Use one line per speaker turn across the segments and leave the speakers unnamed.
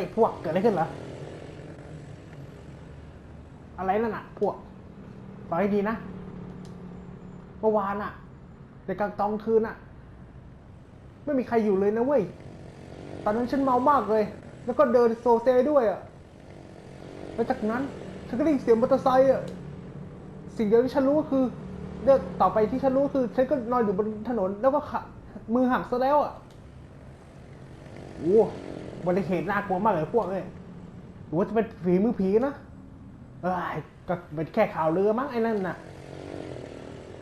ฮ้ยพวกเกิดอะไรขึ้นเหรอ อะไรนั่นน่ะพวกฟังให้ดีนะ เมื่อวานอะในกลางตอนคืนอะไม่มีใครอยู่เลยนะเว้ย ตอนนั้นฉันเมามากเลย แล้วก็เดินโซเซด้วยอะแล้วจากนั้นฉันก็ได้ยินเสียงมอเตอร์ไซค์อะสิ่งเดียวที่ฉันรู้ก็คือเรื่องต่อไปที่ฉันรู้คือฉันก็นอนอยู่บนถนนแล้วก็ขามือหักซะแล้วอะโอ้ บริเหตุน่ากลัวมากเลยพวกเลยหรือว่าจะเป็นฝีมือผีนะเอ้ยก็เป็นแค่ข่าวลือมั้งไอ้นั่นน่ะ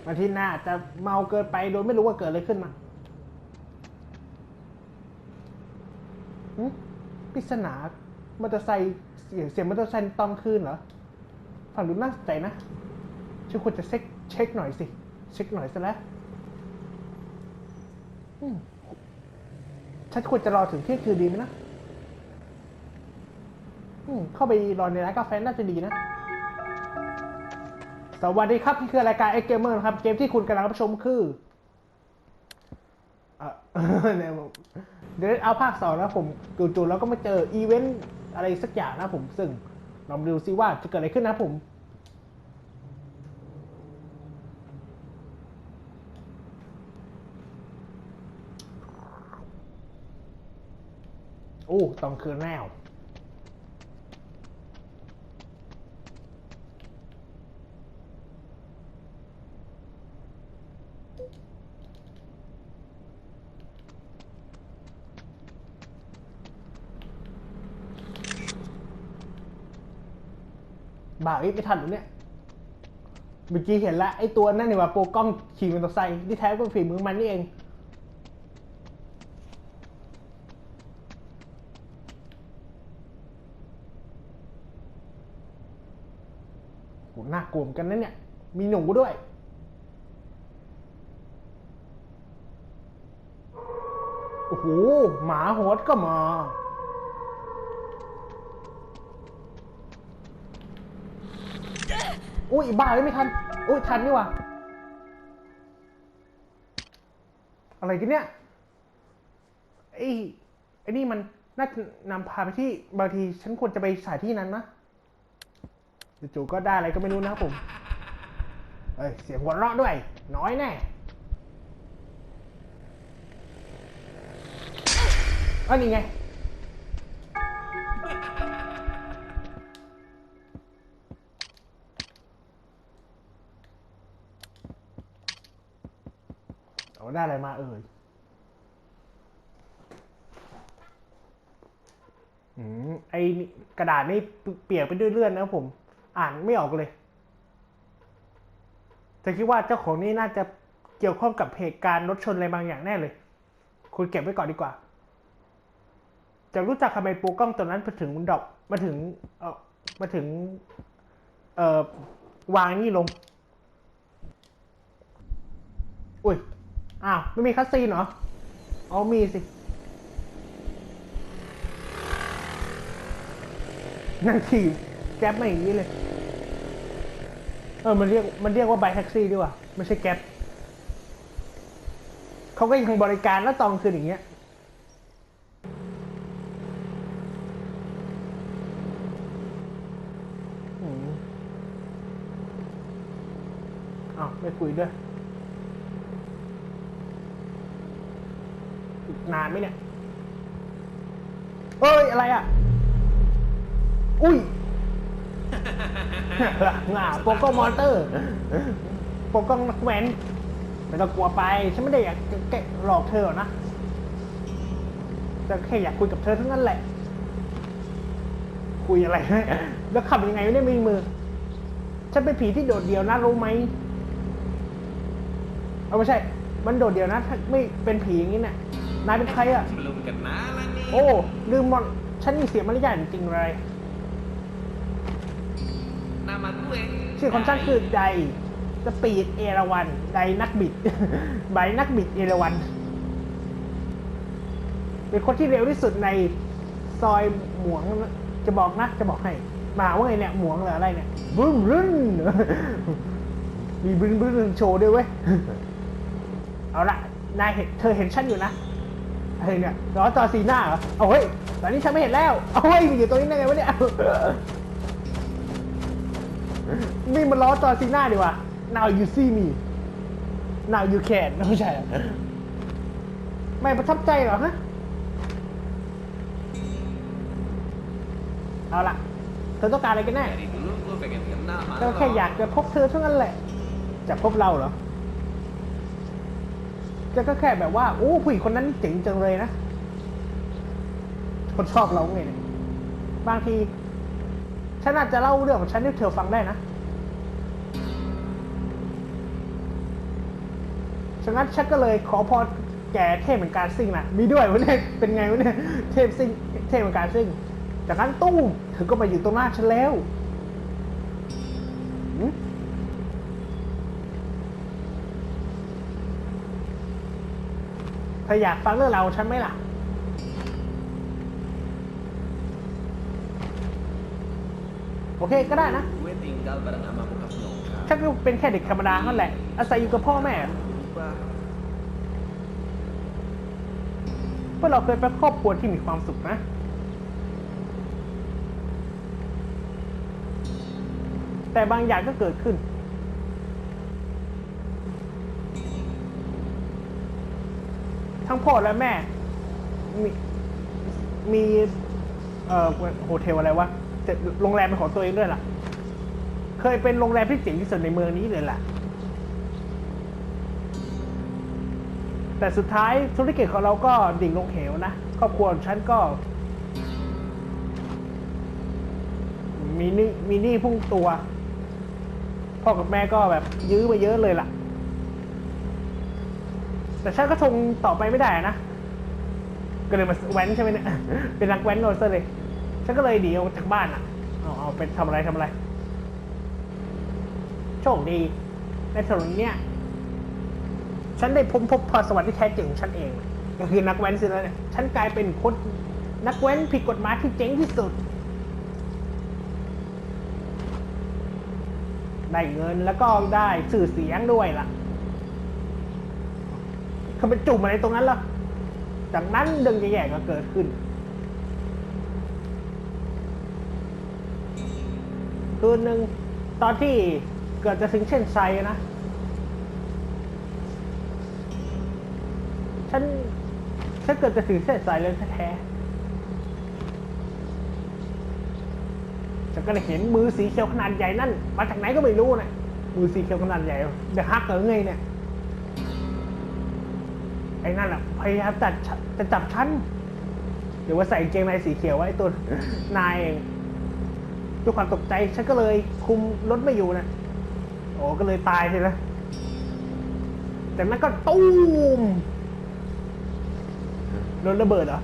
บางทีน่าจะเมาเกินไปโดยไม่รู้ว่าเกิดอะไรขึ้นมาปริศนามอเตอร์ไซค์เสียงเสียงมอเตอร์ไซค์ตอนคืนเหรอฟังดูน่าสนใจนะฉันควรจะเช็คเช็คหน่อยสิ เช็คหน่อยซะแล้วฉันควรจะรอถึงเที่ยงคืนดีไหมนะ เข้าไปรอในร้านกาแฟน่าจะดีนะ สวัสดีครับนี่คือรายการ X Gamer นะครับ เกมที่คุณกำลังรับชมคือเดี๋ยวเอาภาคสองนะผมจู่ๆแล้วก็มาเจออีเวนต์อะไรสักอย่างนะผมซึ่งลองดูซิว่าจะเกิดอะไรขึ้นนะผมโอ้ต้องคืนแนว บ่าวอีฟไม่ทันหรือเนี่ยเมื่อกี้เห็นแล้วไอ้ตัวนั่นนี่ว่าโปรกล้องขี่มอเตอร์ไซค์ที่แท้ก็เป็นฝีมือมันนี่เองโหน่ากลัวเหมือนกันนะเนี่ย มีหนูด้วย โอ้โหหมาโหดก็มา อุ้ยบ้าเลยไม่ทัน อุ้ยทันนี่ว่าอะไรกันเนี่ยไอ้ไอ้นี่มันน่าจะนำพาไปที่บางทีฉันควรจะไปสถานที่นั้นนะจู่ๆก็ได้อะไรก็ไม่รู้นะครับผม เอ้ย เสียงหัวเราะด้วย น้อยแน่ อันนี้ไง เอาได้อะไรมาเอ่ย อืม ไอ้กระดาษนี่เปียกไปด้วยเลือดนะผม อ่านไม่ออกเลยแต่คิดว่าเจ้าของนี่น่าจะเกี่ยวข้องกับเหตุการณ์รถชนอะไรบางอย่างแน่เลย คุณเก็บไว้ก่อนดีกว่า จะรู้จักทำไมปรกล้องตัวนั้นมาถึงดอกมาถึงเออมาถึง เอ่อวางนี่ลง อุ้ย อ้าว ไม่มีคัสซีนเหรอ เอ๋อมีสิ นั่งขี่แก๊ปมาอย่างนี้เลย เออ มันเรียก มันเรียกว่าไบแท็กซี่ดีกว่า ไม่ใช่แก๊ปเขาก็ยังบริการแล้วตองคืนอย่างเงี้ย อืมอ้าว ไม่คุยด้วยอีกนานไหมเนี่ยเอ้ย อะไรอะ อุ้ยง่าโปโกมอนเตอร์ โปโกนักแว้นไม่ต้องกลัวไป ฉันไม่ได้อยากจะแกะหลอกเธอหรอกนะ แต่แค่อยากคุยกับเธอเท่านั้นแหละ คุยอะไร แล้วขับยังไงไม่ได้มีมือ ฉันเป็นผีที่โดดเดี่ยวนะรู้ไหม เอาไม่ใช่ มันโดดเดี่ยวนะ ถ้าไม่เป็นผีอย่างนี้เนี่ย นายเป็นใครอะ
Belum kenalan nih.
โอ้ ลืมมอนฉันมีเสียมารยาทจริงๆเลย
Nama gue.
ชื่อของฉันคือไดสปีดเอราวันไดนักบิด ไบนักบิดเอราวันเป็นคนที่เร็วที่สุดในซอยหมวงจะบอกนะ จะบอกให้ มาว่าไงเนี่ยหมวงหรืออะไรเนี่ยบึ้มรึนมีบึ้นบึ้นโชว์ด้วยเว้ย เอาละนายเห็นเธอเห็นฉันอยู่นะอะไรเนี่ยล้อจอซีหน้าเหรอเอาเฮ้ยตอนนี้ฉันไม่เห็นแล้วเอาเฮ้ยมันอยู่ตรงนี้ได้ไงวะเนี่ยนี่มันล้อจอซีหน้าดีกว่า now you see me now you can ไม่ใช่เหรอไม่ประทับใจเหรอฮะเอาล่ะเธอต้องการอะไรกันแน่
Dari dulu gue pengen kenal sama
ก็แค่อยากจะพบเธอเท่านั้นแหละ จะพบเราเหรอ จะก็แค่แบบว่าโอ้ผู้หญิงคนนั้นเจ๋งจังเลยนะคนชอบเราไงเนี่ยบางที ฉันอาจจะเล่าเรื่องของฉันให้เธอฟังได้นะฉะนั้นฉันก็เลยขอพรแก่เทพเหมือนการซิ่งนะมีด้วยวะเนี่ยเป็นไงวะเนี่ยเทพซิ่งเทพเหมือนการซิ่งจากนั้นตู้เธอก็มาอยู่ตรงหน้าฉันแล้วหืมเธออยากฟังเรื่องราวของฉันไหมล่ะ โอเคก็ได้นะฉันก็เป็นแค่เด็กธรรมดาเท่านั้นแหละ อาศัยอยู่กับพ่อแม่
Berubah
พวกเราเคยเป็นครอบครัวที่มีความสุขนะ แต่บางอย่างก็เกิดขึ้น ทั้งพ่อและแม่ มีมีเอ่อโฮเทลอะไรวะแต่โรงแรมเป็นของตัวเองด้วยล่ะ เคยเป็นโรงแรมที่เจ๋งที่สุดในเมืองนี้เลยล่ะ แต่สุดท้ายธุรกิจของเราก็ดิ่งลงเหวนะครอบครัวของฉันก็ มีหนี้มีหนี้พุ่งตัว พ่อกับแม่ก็แบบยื้อมาเยอะเลยล่ะ แต่ฉันก็ทงต่อไปไม่ได้นะ ก็เลยมาแว้นใช่ไหมเนี่ย เป็นนักแว้นโนซเลย ฉันก็เลยหนีออกจากบ้านอะ เอาเอาเป็นทำอะไรทำอะไร โชคดี ในถนนเนี้ยฉันได้พบพบพรสวรรค์ที่แท้จริงของฉันเอง ก็คือนักแว้นสิแล้วเนี่ย ฉันกลายเป็นคนนักแว้นผิดกฎหมายที่เจ๋งที่สุด ได้เงินแล้วก็ได้สื่อเสียงด้วยล่ะ เขาไปจุ่มอะไรตรงนั้นล่ะ จากนั้นเรื่องแย่ๆก็เกิดขึ้น คืนหนึ่งตอนที่เกิดจะถึงเช่นไซนะ ฉันฉันเกิดจะถึงเส้นสายเลยแท้ๆฉันก็เลยเห็นมือสีเขียวขนาดใหญ่นั่น มาจากไหนก็ไม่รู้นะมือสีเขียวขนาดใหญ่เดอะฮักเหรอไงเนี่ย อ้นั่นอะพยายามจัดจะจับฉันหรือว่าใส่กางเกงในสีเขียวไว้ตัวนายเองด้วยความตกใจฉันก็เลยคุมรถไม่อยู่นะโอ้ก็เลยตายใช่ไหมแต่นั้นก็ตูมโดนระเบิดเหรอ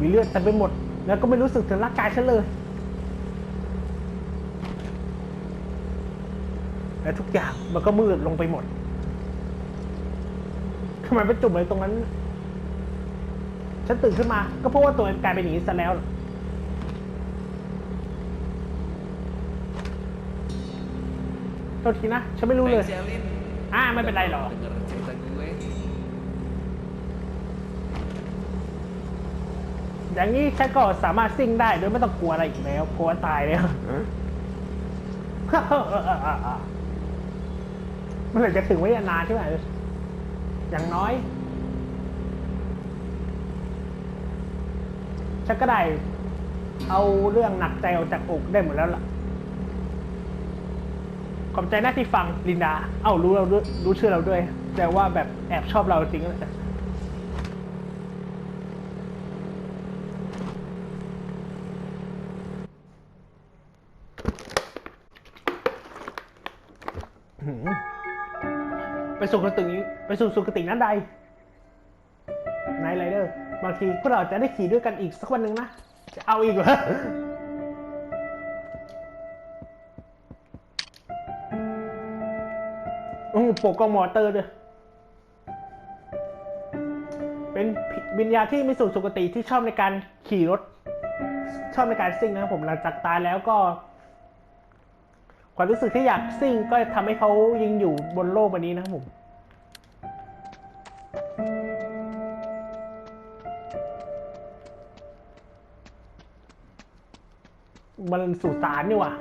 มีเลือดเต็มไปหมด แล้วก็ไม่รู้สึกถึงร่างกายฉันเลยและทุกอย่างมันก็มืดลงไปหมด ทำไมไปจุ่มอะไรตรงนั้น ฉันตื่นขึ้นมา ก็เพราะว่าตัวเองกลายเป็นอย่างนี้ซะแล้ว โทษทีนะ ฉันไม่รู้เลย
Thanks ya, Lin.
อ่าไม่เป็นไรหรอก
Denger cerita gue
อย่างนี้ฉันก็สามารถซิ่งได้โดยไม่ต้องกลัวอะไรอีกแล้วเพราะว่าตายแล้วเมื่อไหร่จะถึงวิทยานานใช่ไหม อย่างน้อยฉันก็ได้เอาเรื่องหนักใจออกจากอกได้หมดแล้วล่ะ ขอบใจนะที่ฟังลินดา เอ้ารู้เราด้วยรู้ชื่อเราด้วย แต่ว่าแบบแอบชอบเราจริงเลยไปสู่สุคติ ไปสู่สุคตินั้นใดนายไรเดอร์บางทีพวกเราจะได้ขี่ด้วยกันอีกสักวันหนึ่งนะ จะเอาอีกเหรอโอ้โหโปกกองมอเตอร์ด้วยเป็นวิญญาณที่มีสู่สุคติที่ชอบในการขี่รถ ชอบในการซิ่งนะครับผมหลังจากตายแล้วก็ ความรู้สึกที่อยากซิ่งก็ทำให้เขายิงอยู่บนโลกใบนี้นะครับผม มันสุสานนี่ว่ะ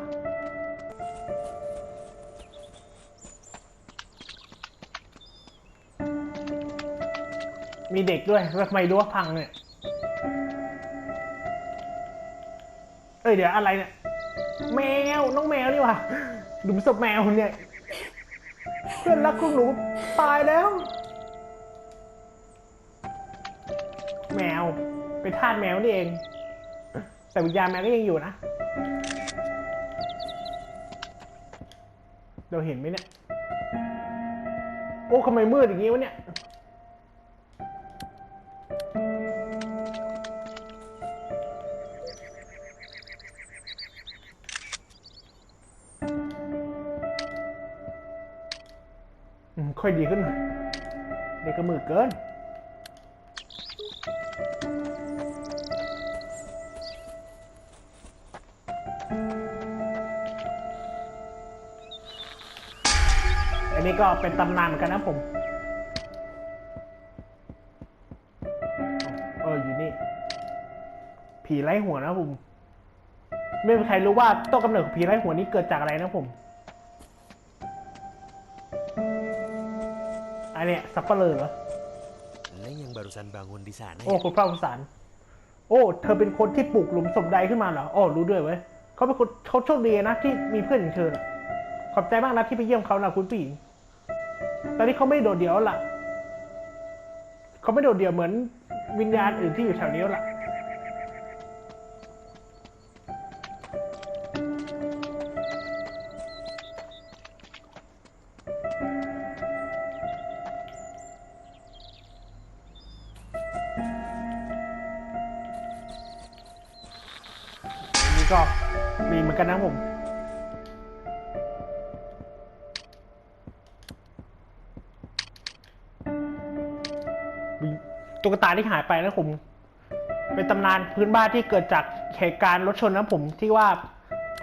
มีเด็กด้วยทำไมรั้วพังเนี่ย เอ้ยเดี๋ยวอะไรเนี่ย แมว น้องแมวนี่ว่ะหลุมศพแมวเนี่ยเพื่อนรักของหนูตายแล้ว แมว เป็นทาสแมวนี่เอง แต่วิญญาณแมวก็ยังอยู่นะ เราเห็นไหมเนี่ย โอ้ทำไมมืดอย่างงี้วะเนี่ยอืมค่อยดีขึ้นหน่อยเด็กก็มือเกิน ก็เป็นตำนานเหมือนกันนะผม เอออยู่นี่ ผีไร้หัวนะผม ไม่มีใครรู้ว่าต้นกำเนิดของผีไร้หัวนี้เกิดจากอะไรนะผมอันเนี้ยสับปะเลอเหรอ
Neng yang barusan bangun di sana
โอ้
ya?
คุณพระคุณสารโอ้ เธอเป็นคนที่ปลูกหลุมศพใดขึ้นมาเหรออ๋อรู้ด้วยเว้ยเขาเป็นคนเขาโชคดีนะที่มีเพื่อนอย่างเธอน่ะขอบใจมากนะที่ไปเยี่ยมเขานะคุณผู้หญิง ตอนนี้เขาไม่โดดเดี่ยวละเขาไม่โดดเดี่ยวเหมือนวิญญาณอื่นที่อยู่แถวนี้ละ ตุ๊กตาที่หายไปนะผม เป็นตำนานพื้นบ้านที่เกิดจากเหตุการณ์รถชนนะผมที่ว่า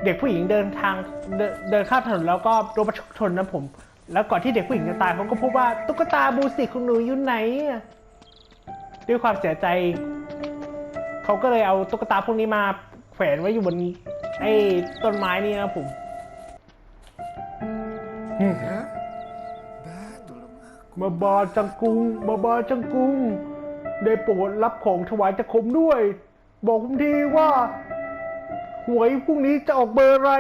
เด็กผู้หญิงเดินทางเดินเดินข้ามถนนแล้วก็โดนรถชนนะผม แล้วก่อนที่เด็กผู้หญิงจะตายเขาก็พบว่าตุ๊กตาบูสิกของหนูอยู่ไหนอะด้วยความเสียใจเขาก็เลยเอาตุ๊กตาพวกนี้มาแขวนไว้อยู่บนไอ้ต้นไม้นี่นะผมอืมมาบาจังกุงมาบาจังกุง ได้โปรดรับของถวายจากผมด้วย บอกผมทีว่า หวยพรุ่งนี้จะออกเบอร์อะไร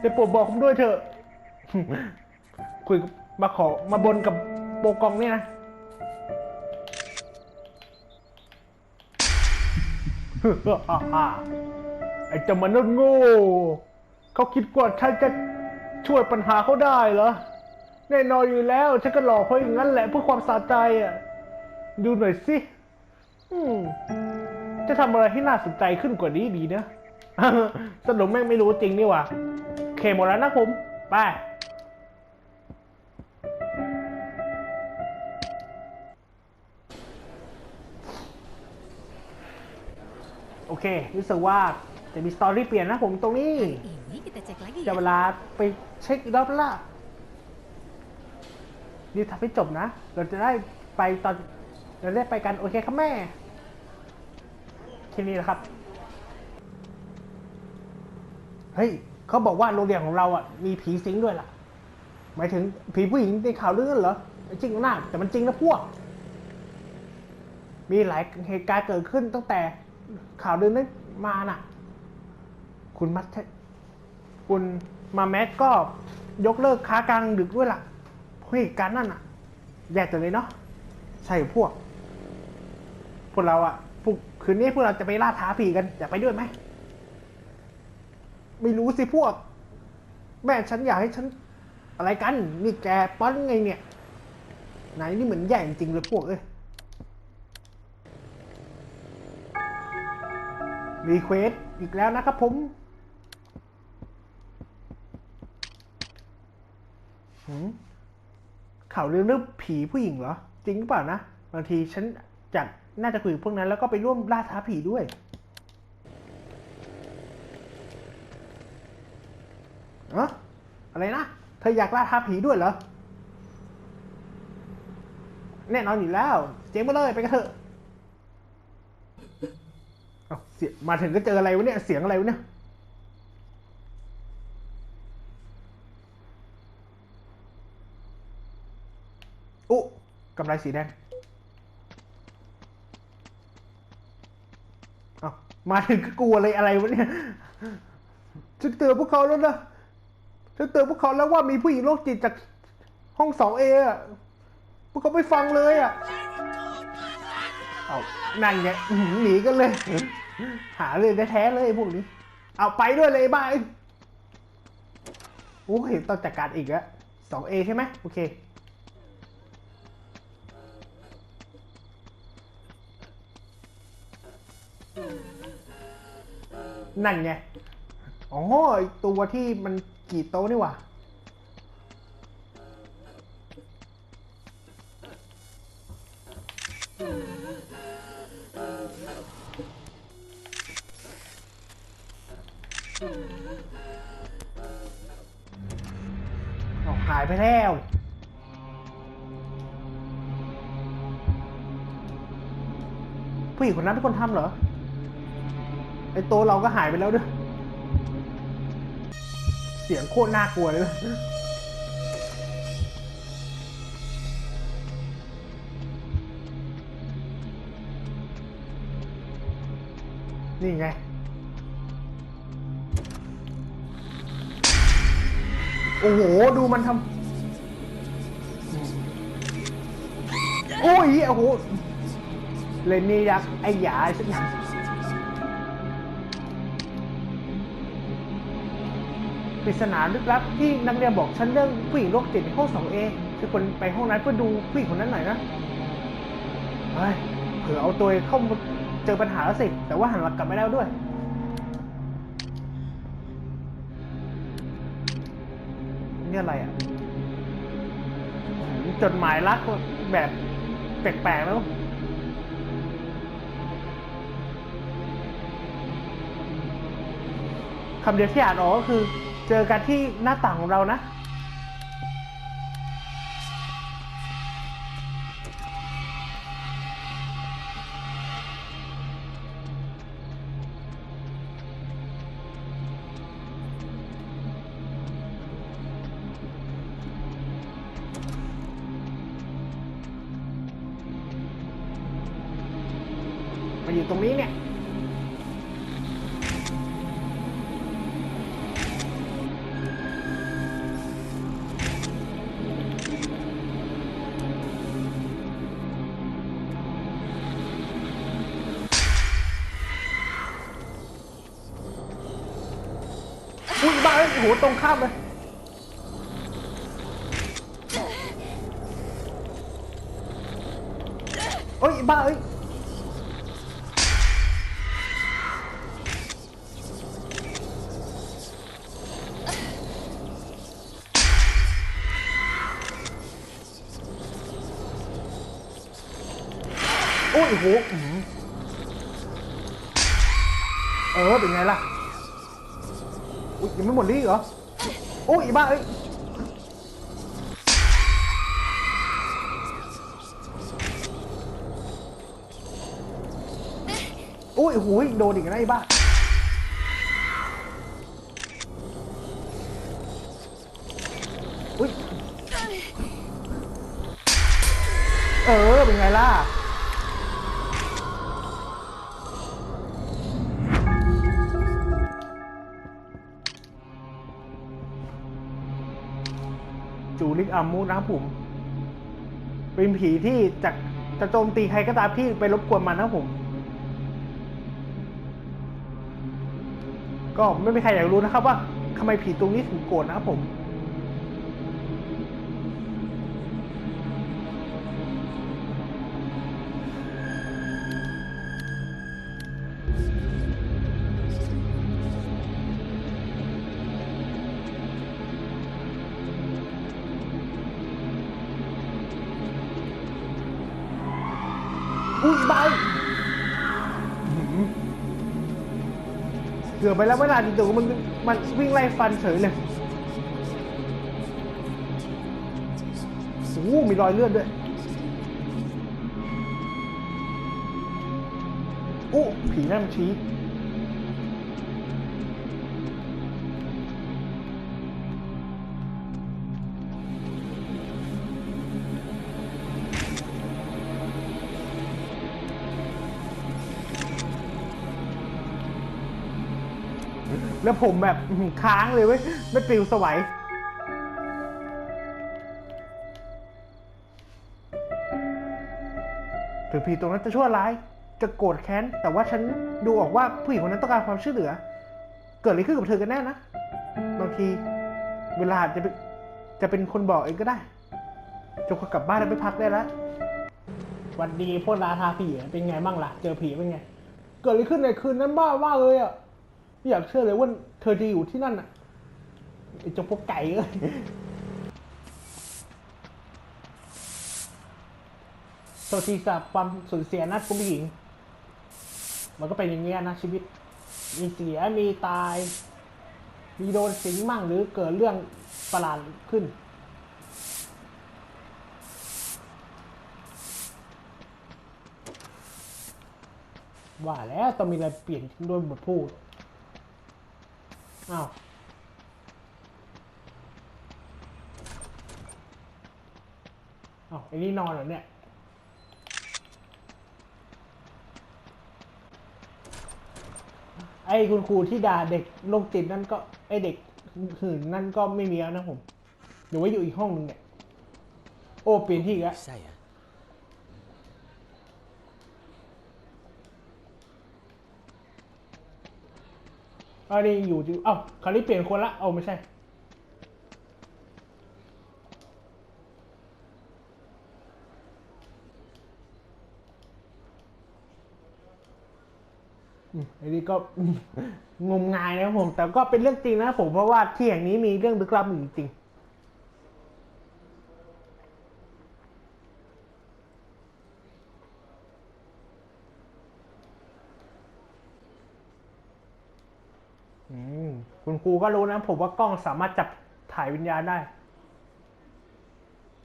ได้โปรดบอกผมด้วยเถอะ คุยกมาขอมาบนกับโปกองเนี่ยนะไอ้เจ้ามนุษย์โง่ เขาคิดว่าฉันจะช่วยปัญหาเขาได้เหรอ แน่นอนอยู่แล้ว ฉันก็หลอกเขาอย่างนั้นแหละเพื่อความสะใจอะ ดูหน่อยสิอืมจะทำอะไรให้น่าสนใจขึ้นกว่านี้ดีนะสรุปแม่งไม่รู้จริงนี่หว่าโอเคหมดแล้วนะผมไปโอเค รู้สึกว่าจะมีสตอรี่เปลี่ยนนะผมตรงนี้
Ini kita cek lagi
จะ
ya.
เวลาไปเช็คอีกรอบละ รีบทำให้จบนะ เราจะได้ไปตอนเราจะได้ไปกันโอเคครับแม่แค่นี้แหละครับ เฮ้ยเขาบอกว่าโรงเรียนของเราอะมีผีสิงด้วยล่ะ หมายถึงผีผู้หญิงในข่าวเรื่องเหรอไม่จริงนะแต่มันจริงนะพวก มีหลายเหตุการณ์เกิดขึ้นตั้งแต่ข่าวเรื่องนั้นมาน่ะ คุณมัทคุณมาแมสก็ยกเลิกค้ากลางดึกด้วยล่ะ เพราะเหตุการนั่นอะแย่จังเลยเนาะใช่พวก พวกเราอะพวกคืนนี้พวกเราจะไปล่าท้าผีกันอยากไปด้วยไหมไม่รู้สิพวก แม่ฉันอยากให้ฉัน อะไรกันนี่แกป้อนไงเนี่ยไหนนี่เหมือนแย่จริงเลยพวกเอ้ยรีเควสอีกแล้วนะครับผมหืม ข่าวเรื่อเรื่องผีผู้หญิงเหรอ จริงเปล่านะ บางทีฉันจัดน่าจะคุยกับพวกนั้นแล้วก็ไปร่วมล่าท้าผีด้วยเอะอะไรนะ เธออยากล่าท้าผีด้วยเหรอ แน่นอนอยู่แล้ว เจ๊งมาเลยไปกันเถอะเอาเสียมาถึงก็เจออะไรวะเนี่ย เสียงอะไรวะเนี่ย อุ๊ กำไรสีแดงเอามาถึงก็กลัวเลยอะไรวะเนี่ยฉันเตือนพวกเขาแล้วนะฉันเตือนพวกเขาแล้วว่ามีผู้หญิงโรคจิตจากห้องสองเอะพวกเขาไม่ฟังเลยอะเอานั่นไงหนีกันเลย หาเรื่องแท้ๆเลยพวกนี้ เอาไปด้วยเลยบ้าอ้ยโอ้เห็นต้องจัดการอีกแล้วสองเอใช่ไหมโอเค นั่นไง อ๋อไอ้ตัวที่มันกี่โต๊ะนี่หว่าเอาหายไปแล้วผู้หญิงคนนั้นเป็นคนทำเหรอ ไอโตะเราก็หายไปแล้วด้วย เสียงโคตรน่ากลัวเลยนี่ไง โอ้โห ดูมันทำ โอ้ย โอ้โห เลนนี่ยักษ์ ไอ้หยาสักอย่าง ปริศนาลึกลับที่นักเรียนบอกฉันเรื่องผู้หญิงโรคจิตในห้อง 2A คือคนไปห้องนั้นเพื่อดูผู้หญิงคนนั้นหน่อยนะเฮ้ยเผื่อเอาตัวเข้าเจอปัญหาแล้วสิ แต่ว่าหันหลังกลับไม่ได้ด้วย นี่อะไรอะจดหมายรักแบบแปลกๆแล้วคำเดียวที่อ่านออกก็คือ เจอกันที่หน้าต่างของเรานะมาอยู่ตรงนี้เนี่ย โหตรงข้ามเลยเอ้ยบ้าเอ้ยโอ้ยโหเออ เป็นไงล่ะ อุ้ยยังไม่หมดนี่เหรอโอ้ยอีบ้าเอ้ยโอ้ยโหยโดนอีกนะไอ้บ้าอุ้ยเออเป็นไงล่ะ ลิกอัมูนะครับผม เป็นผีที่จะจะโจมตีใครก็ตามที่ไปรบกวนมันนะครับผม ก็ไม่มีใครอยากรู้นะครับว่าทำไมผีตรงนี้ถึงโกรธนะครับผม อไปแล้วเวลาจริงๆมันมันวิ่งไล่ฟันเฉยเลยโอ้มีรอยเลือดด้วยอู้ผีนั่นมันชี้ แล้วผมแบบค้างเลยเว้ย ไม่ปลิวสวัยถึงผีตรงนั้นจะชั่วร้าย จะโกรธแค้น แต่ว่าฉันดูออกว่าผู้หญิงคนนั้นต้องการความช่วยเหลือ เกิดอะไรขึ้นกับเธอกันแน่นะ บางที เวลาจะเป็นจะเป็นคนบอกเองก็ได้จงกลับบ้านแล้วไปพักได้แล้ววันดีพวกราทาผีเป็นไงบ้างล่ะ เจอผีเป็นไง เกิดอะไรขึ้นในคืนนั้นบ้ามาเลยอะ ไม่อยากเชื่อเลยว่าเธอจะอยู่ที่นั่นอะไอ้เจ้าพวกไก่เอ้ยโทษทีสำหรับความสูญเสียนะคุณผู้หญิง มันก็เป็นอย่างเงี้ยนะชีวิต มีเสียมีตาย มีโดนสิงมั่งหรือเกิดเรื่องประหลาดขึ้นว่าแล้วต้องมีอะไรเปลี่ยนโดยบทพูด อ้าวอ้าวไอ้นี่นอนเหรอเนี่ยไอ้คุณครูที่ด่าเด็กโรคจิตนั่นก็ไอ้เด็กหื่นนั่นก็ไม่มีแล้วนะผมเดี๋ยวไว้อยู่อีกห้องนึงเนี่ย โอ้เปลี่ยนที่อีกแล้ว
Saya.
อั อันนี้อยู่จริงเอ้าคราวนี้เปลี่ยนคนละ เอาไม่ใช่อันนี้ก็งมงายนะครับผม แต่ก็เป็นเรื่องจริงนะครับผม เพราะว่าที่แห่งนี้มีเรื่องลึกลับอยู่จริงๆอืม คุณครูก็รู้นะ ผมว่ากล้องสามารถจับถ่ายวิญญาณได้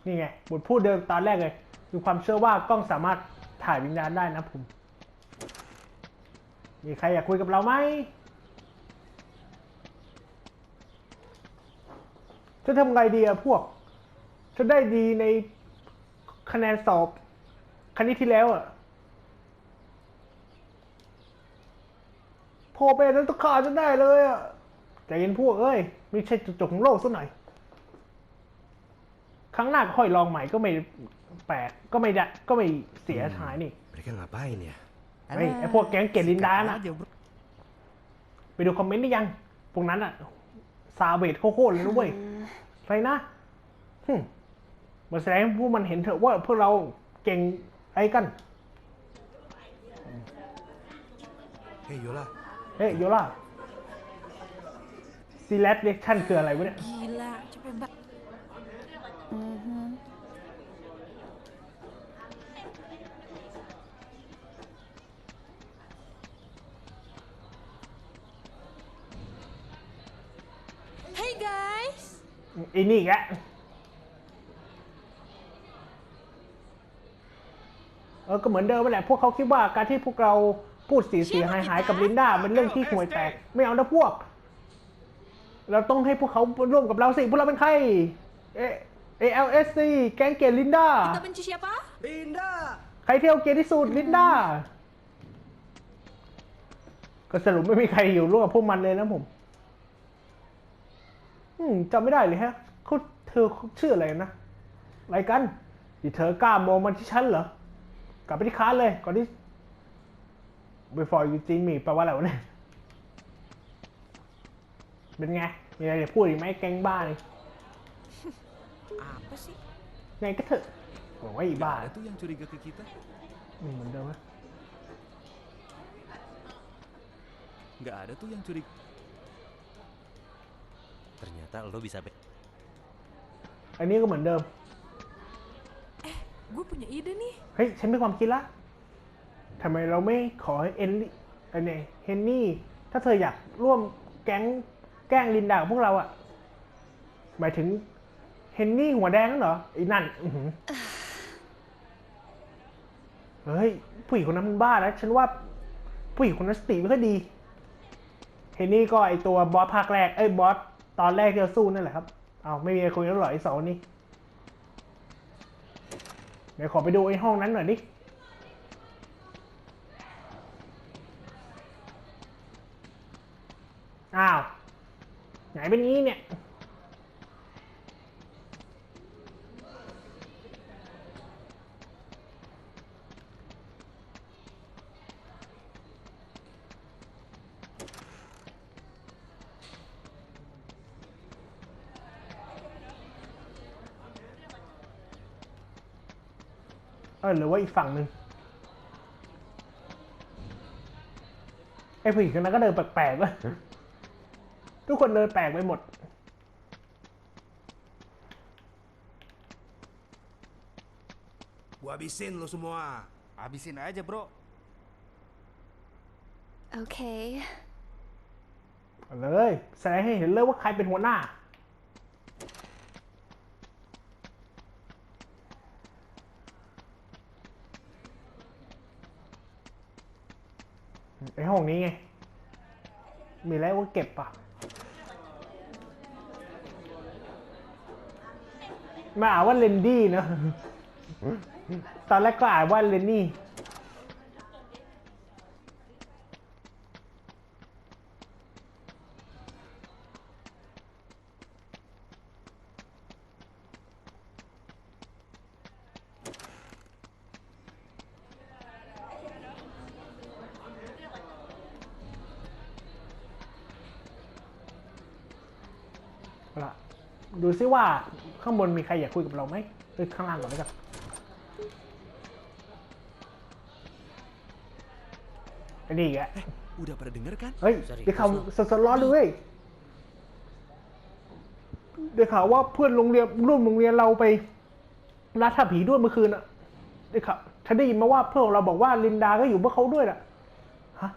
นี่ไงบทพูดเดิมตอนแรกเลยมีความเชื่อว่ากล้องสามารถถ่ายวิญญาณได้นะผม มีใครอยากคุยกับเราไหมจะทำไงดีอะพวก จะได้ดีในคะแนนสอบคณิตที่แล้วอะพอเป็นนั้นต้องขาดจะได้เลยอะ ใจเย็นพวกเอ้ย ไม่ใช่จุดจบของโลกสักหน่อย ครั้งหน้าก็ค่อยลองใหม่ก็ไม่แปลกก็ไม่ได้ก็ไม่เสียหายนี่
Mereka ngapain ya?
เฮ้ยไอพวกแก๊งเกลลินดาน่ะ
aja, bro.
ไปดูคอมเมนต์ได้ยัง พวกนั้นอะซาเวทโคตรๆเลยนะเว้ยอะไรนะฮึมมาแสดงให้พวกมันเห็นเถอะว่าพวกเราเก่งอะไรกัน
Hei Yola,
เฮ้ยโยล่า ซีเลสเ c ชั่นคืออะไรวะเนี่ย
Gila, cepet banget. Mhm. Hey guys,
ไอ้นี่อีกแล้วเออก็เหมือนเดิมนั่นแหละพวกเขาคิดว่าการที่พวกเราพูดเสียเสียหายหายๆกับลินดาเป็นเรื่องที่ห่วยแตก ไม่เอานะพวก เราต้องให้พวกเขาร่วมกับเราสิ พวกเราเป็นใคร เอ ALSC แก๊งเกลลินดา
kita benci siapa?
Linda!
ใครเที่ยวเกย์ที่สุดลินดา ก็สรุปไม่มีใครอยู่ร่วมกับพวกมันเลยนะผม อืมจำไม่ได้เลยฮะเขาเธอชื่ออะไรนะอะไรกันที่เธอกล้ามองมันที่ฉันเหรอ กลับไปที่ค้านเลย ก่อนที่ before you see me แปลว่าอะไรวะเนี่ย เป็นไง มีอะไรจะพูดอีกไหมแก๊งบ้านี่
Apa sih?
ไงก็เถอะบอกว่าอีบ้า
Ada tuh yang curiga ke kita.
อืมเหมือนเดิมนะ
Nggak ada tuh yang curiga.
ternyata lo bisa be-
อันนี้ก็เหมือนเดิม
Gue punya ide nih.
เฮ้ย ฉันมีความคิดละทำไมเราไม่ขอให้เอนลี่ไอ้เนี่ยเฮนนี่ ถ้าเธออยากร่วมแก๊ง แกล้งลินดากับพวกเราอะหมายถึงเฮนนี่หัวแดงนั่นเหรอไอ้นั่นอื้อหือเฮ้ยผู้หญิงคนนั้นมันบ้าแล้วฉันว่าผู้หญิงคนนั้นสติไม่ค่อยดีเห็นนี่ก็ไอตัวบอสภาคแรกเอ้ยบอสตอนแรกที่เราสู้นั่นแหละครับ เอาไม่มีอะไรคุยแล้วเหรอไอสองนนี้เดี๋ยวขอไปดูไอห้องนั้นหน่อยดิ อ้าว ไหนเป็นงี้เนี่ย เออหรือว่าอีกฝั่งหนึ่งไอ้ผู้หญิงคนนั้นก็เดินแปลกๆว่ะ ทุกคนเดินแปลกไปหมด
Gua habisin lo semua.
Habisin aja, bro.
โอเค
เอาเลย แสดงให้เห็นเลยว่าใครเป็นหัวหน้า ไอห้องนี้ไง มีอะไรว่าเก็บปะ มาอ่านว่าเลนดี้เนอะตอนแรกก็อ่านว่าเลนนี่ละดูซิว่า ข้างบนมีใครอยากคุยกับเราไหมเอ้ยข้างล่างก่อนแล้วกันไอ้นี่อีกแก
Udah pada denger kan?
เฮ้ย
Sorry,
ได้ข่าว
Koso.
สดๆร้อนเลยเว้ยได้ข่าวว่าเพื่อนโรงเรียนร่วมโรงเรียนเราไปล่าท้าผีด้วยเมื่อคืนอะได้ข่าวฉันได้ยินมาว่าเพื่อนเราบอกว่าลินดาก็อยู่เพื่อเขาด้วยน่ะฮะ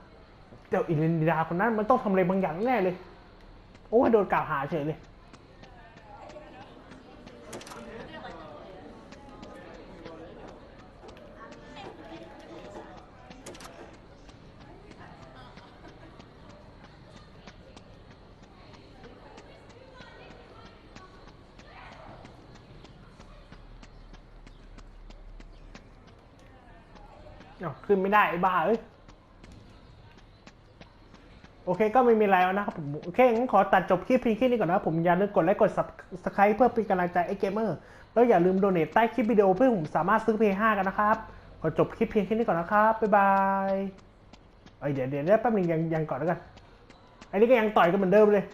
เดี๋ยวอีลินดาคนนั้นมันต้องทำอะไรบางอย่างแน่เลย โอ้ยโดนกล่าวหาเฉยเลย ขึ้นไม่ได้ไอ้บ้าเอ้ยโอเคก็ไม่มีอะไรแล้วนะครับผมโอเคงั้นขอตัดจบคลิปเพียงแค่นี้ก่อนนะครับผมอย่าลืมกดไลค์กด subscribe เพื่อเป็นกำลังใจไอ้เกมเมอร์แล้วอย่าลืมโดเนทใต้คลิปวิดีโอเพื่อผมสามารถซื้อเพย์ห้ากันนะครับขอจบคลิปเพียงแค่นี้ก่อนนะครับบ๊ายบายเอ้ยเดี๋ยวเดี๋ยวแป๊บนึงยังยังก่อนแล้วกันอันนี้ก็ยังต่อยกันเหมือนเดิมเลย